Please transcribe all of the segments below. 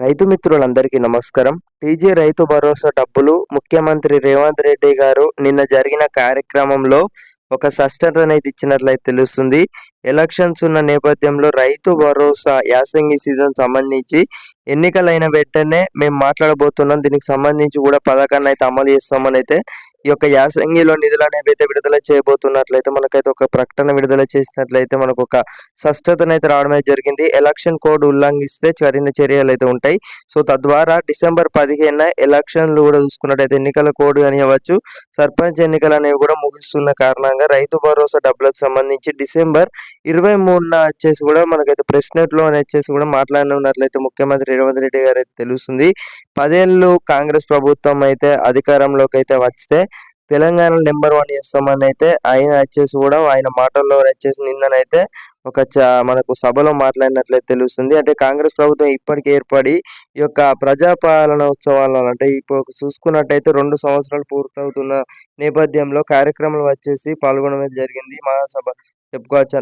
రైతు మిత్రులందరికీ నమస్కారం. టీజీ రైతు భరోసా డబ్బులు ముఖ్యమంత్రి రేవంత్ రెడ్డి గారు నిన్న జరిగిన కార్యక్రమంలో ఒక స్పష్టతనైతే ఇచ్చినట్లయితే తెలుస్తుంది. ఎలక్షన్స్ ఉన్న నేపథ్యంలో రైతు భరోసా యాసంగి సీజన్ సంబంధించి ఎన్నికలైన వెంటనే మేము మాట్లాడబోతున్నాం. దీనికి సంబంధించి కూడా పథకాన్ని అయితే అమలు చేస్తామని అయితే ఈ యొక్క యాసంగిలో నిధులు అనేవి అయితే విడుదల చేయబోతున్నట్లయితే మనకైతే ఒక ప్రకటన విడుదల చేసినట్లయితే మనకు ఒక స్పష్టతనైతే రావడమే జరిగింది. ఎలక్షన్ కోడ్ ఉల్లంఘిస్తే కఠిన చర్యలు అయితే ఉంటాయి. సో తద్వారా డిసెంబర్ పదిహేన ఎలక్షన్లు కూడా చూసుకున్నట్టయితే ఎన్నికల కోడ్ కానివ్వచ్చు సర్పంచ్ ఎన్నికలు అనేవి కూడా ముగిస్తున్న కారణంగా రైతు భరోసా డబ్బులకు సంబంధించి డిసెంబర్ ఇరవై మూడున వచ్చేసి కూడా మనకైతే ప్రెస్ నెట్ వచ్చేసి కూడా మాట్లాడినట్లయితే ముఖ్యమంత్రి రేవంత్ రెడ్డి గారు అయితే తెలుస్తుంది. పదేళ్ళు కాంగ్రెస్ ప్రభుత్వం అయితే అధికారంలోకి అయితే వస్తే తెలంగాణ నెంబర్ వన్ చేస్తామని అయితే ఆయన వచ్చేసి కూడా ఆయన మాటల్లో వచ్చేసి నిన్ననైతే ఒక మనకు సభలో మాట్లాడినట్లయితే తెలుస్తుంది. అంటే కాంగ్రెస్ ప్రభుత్వం ఇప్పటికి ఏర్పడి ఈ యొక్క ప్రజాపాలన ఉత్సవాలను అంటే ఇప్పుడు చూసుకున్నట్టయితే రెండు సంవత్సరాలు పూర్తవుతున్న నేపథ్యంలో కార్యక్రమాలు వచ్చేసి పాల్గొనడం జరిగింది. మహాసభ చెప్పుకోవచ్చు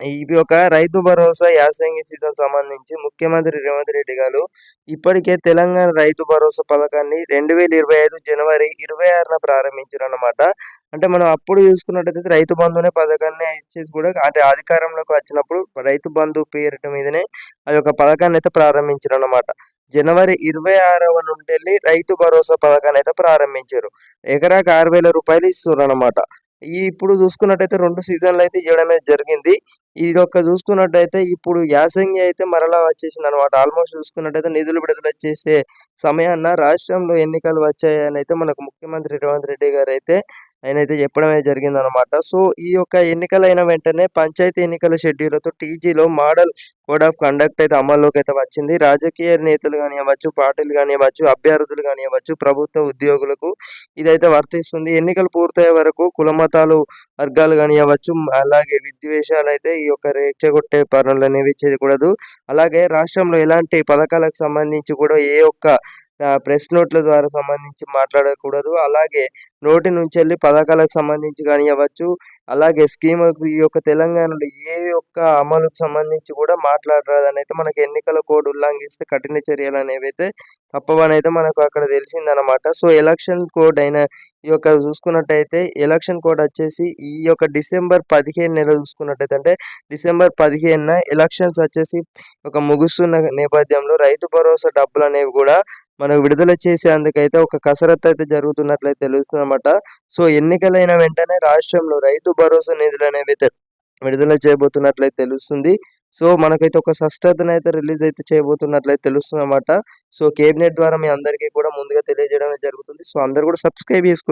ఇది ఒక రైతు భరోసా యాసంగి సీజన్ సంబంధించి ముఖ్యమంత్రి రేవంత్ రెడ్డి గారు ఇప్పటికే తెలంగాణ రైతు భరోసా పథకాన్ని రెండు వేల ఇరవై ఐదు జనవరి ఇరవై ఆరున ప్రారంభించారు అన్నమాట అంటే మనం అప్పుడు చూసుకున్నట్టయితే రైతు బంధునే పథకాన్ని ఇచ్చేసి కూడా అంటే అధికారంలోకి వచ్చినప్పుడు రైతు బంధు పేరిట మీదనే ఆ యొక్క పథకాన్ని అయితే ప్రారంభించారు అన్నమాట జనవరి ఇరవై ఆరవ నుండి రైతు భరోసా పథకాన్ని అయితే ప్రారంభించారు. ఎకరాకి ఆరు వేల రూపాయలు ఇస్తున్నారు అనమాట ఈ ఇప్పుడు చూసుకున్నట్టయితే రెండు సీజన్లు అయితే ఇవ్వడమే జరిగింది. ఇది ఒక్క చూసుకున్నట్టయితే ఇప్పుడు యాసంగి అయితే మరలా వచ్చేసింది అనమాట ఆల్మోస్ట్ చూసుకున్నట్టయితే నిధులు విడుదల చేసే సమయాన్న రాష్ట్రంలో ఎన్నికలు వచ్చాయని అయితే మనకు ముఖ్యమంత్రి రేవంత్ రెడ్డి గారు అయితే ఆయన అయితే చెప్పడమే జరిగిందనమాట సో ఈ యొక్క ఎన్నికలైన వెంటనే పంచాయతీ ఎన్నికల షెడ్యూల్తో టీజీలో మోడల్ కోడ్ ఆఫ్ కండక్ట్ అయితే అమల్లోకి అయితే వచ్చింది. రాజకీయ నేతలు కానివ్వచ్చు పార్టీలు కానివ్వచ్చు అభ్యర్థులు కానివ్వచ్చు ప్రభుత్వ ఉద్యోగులకు ఇదైతే వర్తిస్తుంది. ఎన్నికలు పూర్తయ్యే వరకు కులమతాలు వర్గాలు కానివ్వచ్చు అలాగే విద్వేషాలు అయితే ఈ యొక్క రెచ్చగొట్టే పనులు అనేవి చేయకూడదు. అలాగే రాష్ట్రంలో ఎలాంటి పథకాలకు సంబంధించి కూడా ఏ ఒక్క ప్రెస్ నోట్ల ద్వారా సంబంధించి మాట్లాడకూడదు. అలాగే నోటి నుంచి వెళ్ళి పథకాలకు సంబంధించి కానివ్వచ్చు అలాగే స్కీములకు ఈ యొక్క తెలంగాణలో ఏ యొక్క అమలుకు సంబంధించి కూడా మాట్లాడరాదని అయితే మనకి ఎన్నికల కోడ్ ఉల్లంఘిస్తే కఠిన చర్యలు అనేవి అయితే తప్పవని అయితే మనకు అక్కడ తెలిసిందనమాట. సో ఎలక్షన్ కోడ్ అయిన ఈ యొక్క చూసుకున్నట్టయితే ఎలక్షన్ కోడ్ వచ్చేసి ఈ యొక్క డిసెంబర్ పదిహేను నెల చూసుకున్నట్టయితే అంటే డిసెంబర్ పదిహేనున ఎలక్షన్స్ వచ్చేసి ఒక ముగుస్తున్న నేపథ్యంలో రైతు భరోసా డబ్బులు అనేవి కూడా మనకు విడుదల చేసేందుకైతే ఒక కసరత్తు అయితే జరుగుతున్నట్లయితే తెలుస్తుందన్నమాట. సో ఎన్నికలైన వెంటనే రాష్ట్రంలో రైతు భరోసా నిధులు అనేవి విడుదల చేయబోతున్నట్లయితే తెలుస్తుంది. సో మనకైతే ఒక స్పష్టతను అయితే రిలీజ్ అయితే చేయబోతున్నట్లయితే తెలుస్తుంది అనమాట సో కేబినెట్ ద్వారా మీ అందరికీ కూడా ముందుగా తెలియజేయడం జరుగుతుంది. సో అందరు కూడా సబ్స్క్రైబ్ చేసుకోండి.